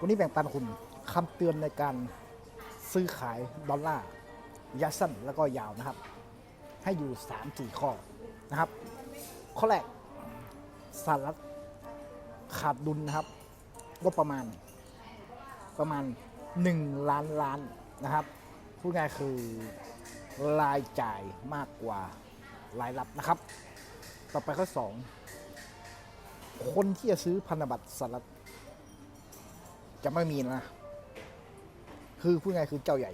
วันนี้แบ่งปันคุณคำเตือนในการซื้อขายดอลลาร์ยะสั้นแล้วก็ยาวนะครับ ให้อยู่ 3-4 ข้อนะครับ ข้อแรกสหรัฐขาดดุลนะครับงบประมาณประมาณ 1 ล้านล้านนะครับพูดง่ายคือรายจ่ายมากกว่ารายรับนะครับ ต่อไปข้อ 2 คนที่จะซื้อพันธบัตรสหรัฐ จะไม่มีนะ คือพูดง่ายคือเจ้าใหญ่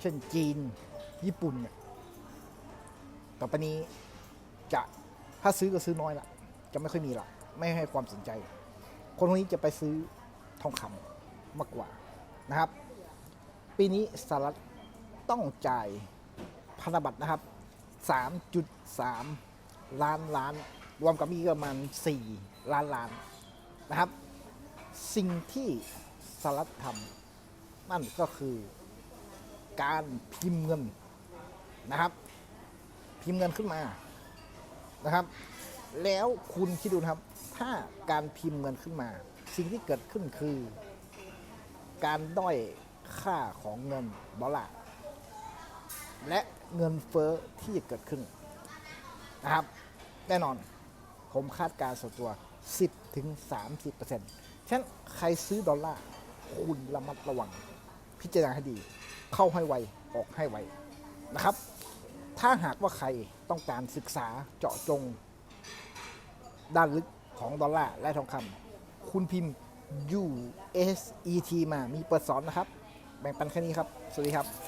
เช่นจีน ญี่ปุ่นเนี่ย ต่อไปนี้จะถ้าซื้อก็ซื้อน้อยละ จะไม่ค่อยมีละ ไม่ให้ความสนใจ คนพวกนี้จะไปซื้อทองคำมากกว่านะครับ ปีนี้สหรัฐต้องจ่ายพันธบัตรนะครับ 3.3 ล้านล้าน รวมกับมีประมาณ 4 ล้านล้านนะครับ สิ่งที่ สหรัฐทำนั่นก็คือการพิมพ์เงินนะครับ พิมพ์เงินขึ้นมานะครับ แล้วคุณคิดดูนะครับ ถ้าการพิมพ์เงินขึ้นมา สิ่งที่เกิดขึ้นคือ การด้อยค่าของเงินดอลลาร์และเงินเฟ้อที่จะเกิดขึ้นนะครับ แน่นอนผมคาดการณ์ส่วนตัว 10ถึง30%ฉะนั้นใครซื้อดอลลาร์ คุณระมัดระวัง พิจารณาให้ดี เข้าให้ไว ออกให้ไวนะครับ ถ้าหากว่าใครต้องการศึกษาเจาะจง ด้านลึกของดอลลาร์และทองคำคุณพิมพ์ USET มามีเปิดสอนนะครับ แบ่งปันแค่นี้ครับ สวัสดีครับ